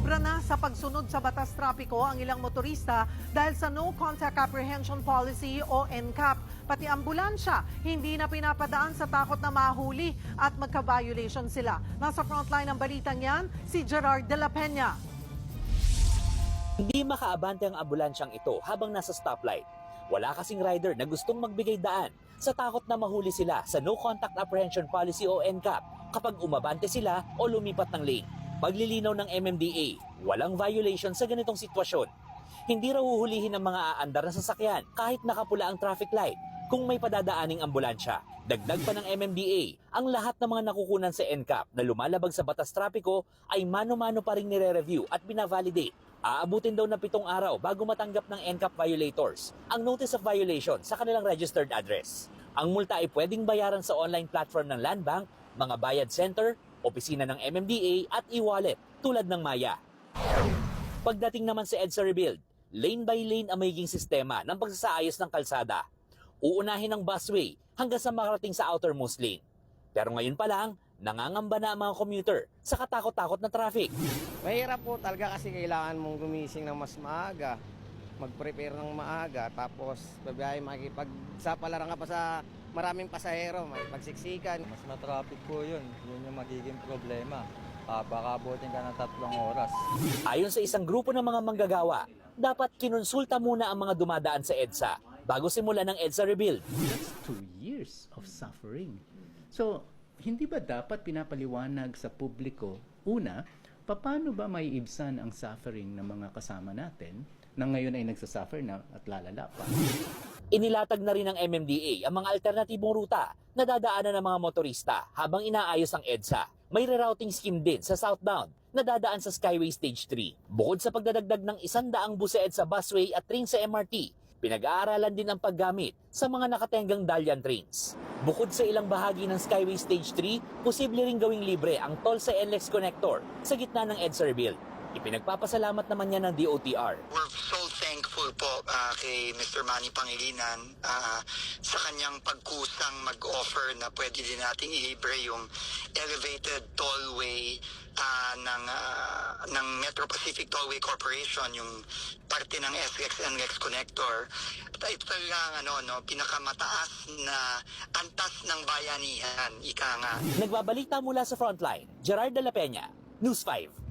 Sumobra na sa pagsunod sa batas trapiko ang ilang motorista dahil sa No Contact Apprehension Policy o NCAP. Pati ambulansya, hindi na pinapadaan sa takot na mahuli at magka-violation sila. Nasa frontline ng balitang yan, si Gerard de la Peña. Hindi makaabante ang ambulansyang ito habang nasa stoplight. Wala kasing rider na gustong magbigay daan sa takot na mahuli sila sa No Contact Apprehension Policy o NCAP kapag umabante sila o lumipat ng lane. Paglilinaw ng MMDA, walang violation sa ganitong sitwasyon. Hindi raw huhulihin ng mga aandar na sasakyan kahit nakapula ang traffic light kung may padadaaning ambulansya. Dagdag pa ng MMDA, ang lahat ng mga nakukunan sa NCAP na lumalabag sa batas trapiko ay mano-mano pa rin nire-review at binavalidate. Aabutin daw na pitong araw bago matanggap ng NCAP violators ang notice of violation sa kanilang registered address. Ang multa ay pwedeng bayaran sa online platform ng Land Bank, mga bayad center, opisina ng MMDA at e-wallet tulad ng Maya. Pagdating naman sa EDSA Rebuild, lane by lane ang magiging sistema ng pagsasaayos ng kalsada. Uunahin ang busway hanggang sa makarating sa outermost lane. Pero ngayon pa lang, nangangamba na ang mga commuter sa katakot-takot na traffic. Mahirap po talaga kasi kailangan mong gumising ng mas maaga, mag-prepare ng maaga, tapos babiyahe makikipagsapalaran ka pa sa maraming pasahero, may pagsiksikan. Mas matraffic po yun. Yun yung magiging problema. Ah, baka abutin ka ng tatlong oras. Ayon sa isang grupo ng mga manggagawa, dapat kinonsulta muna ang mga dumadaan sa EDSA bago simulan ng EDSA Rebuild. That's two years of suffering. So, hindi ba dapat pinapaliwanag sa publiko, una, paano ba may ibsan ang suffering ng mga kasama natin na ngayon ay nagsasuffer na at lalala pa? Inilatag na rin ng MMDA ang mga alternatibong ruta na dadaanan ng mga motorista habang inaayos ang EDSA. May rerouting scheme din sa southbound na dadaan sa Skyway Stage 3. Bukod sa pagdadagdag ng isandaang bus sa busway at train sa MRT, pinag-aaralan din ang paggamit sa mga nakatenggang Dalian trains. Bukod sa ilang bahagi ng Skyway Stage 3, posible ring gawing libre ang toll sa NLEX connector sa gitna ng EDSA rebuild. Ipinagpapasalamat naman niya ng DOTR We're so thankful po ah, kay Mr. Manny Pangilinan ah, sa kanyang pagkusang mag-offer na pwede din nating ilibre yung elevated tollway ah, ng ah, ng Metro Pacific Tollway Corporation yung parte ng SLEX NLEX connector. At ito talaga ang ano no pinakamataas na antas ng bayanihan ika nga. Nagbabalita mula sa Frontline, Gerard de la Peña, News 5.